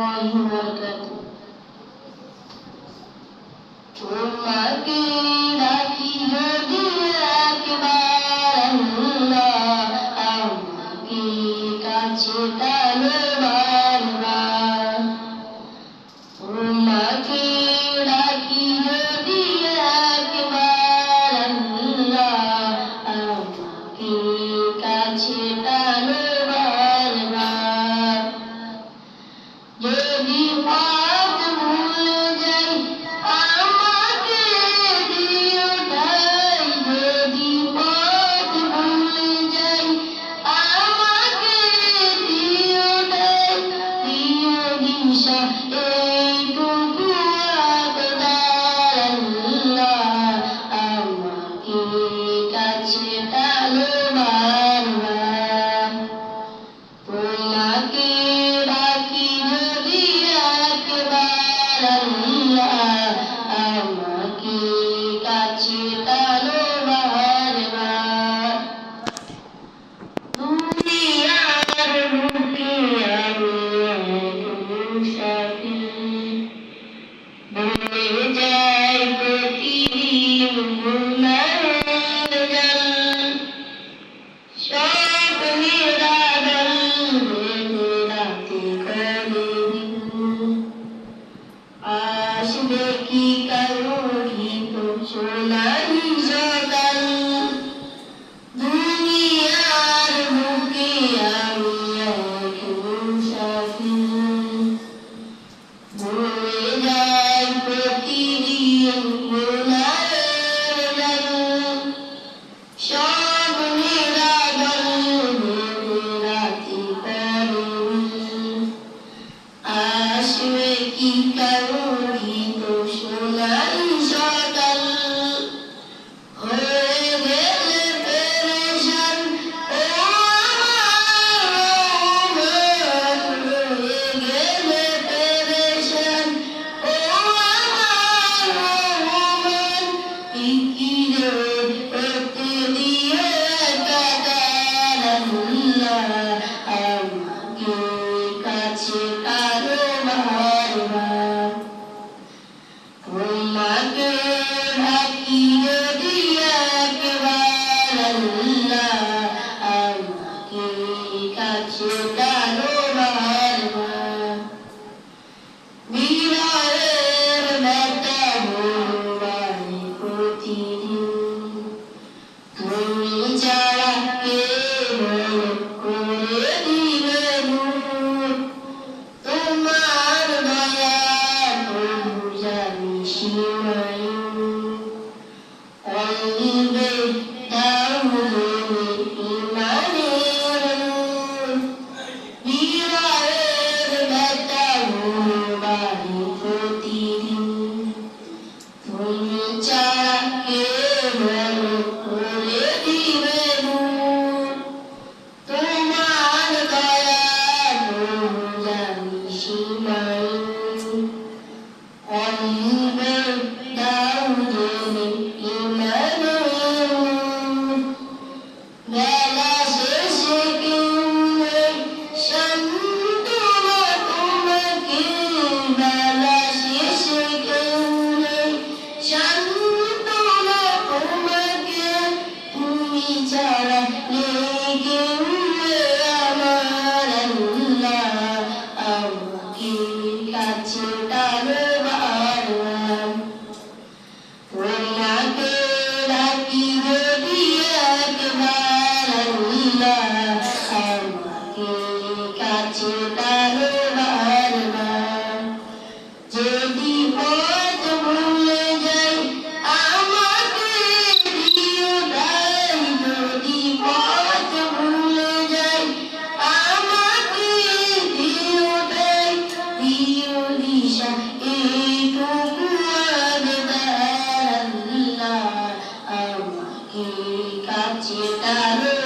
الله وبركاته আসবে কি কালো কিন্তু সোনালি সকাল দুনিয়ার বুকে আমি এখন সাফিল ভরে যায় প্রতিদিন গোলার রং সব নিরাদল রাতি পারি আসবে কি কালো عند Tu.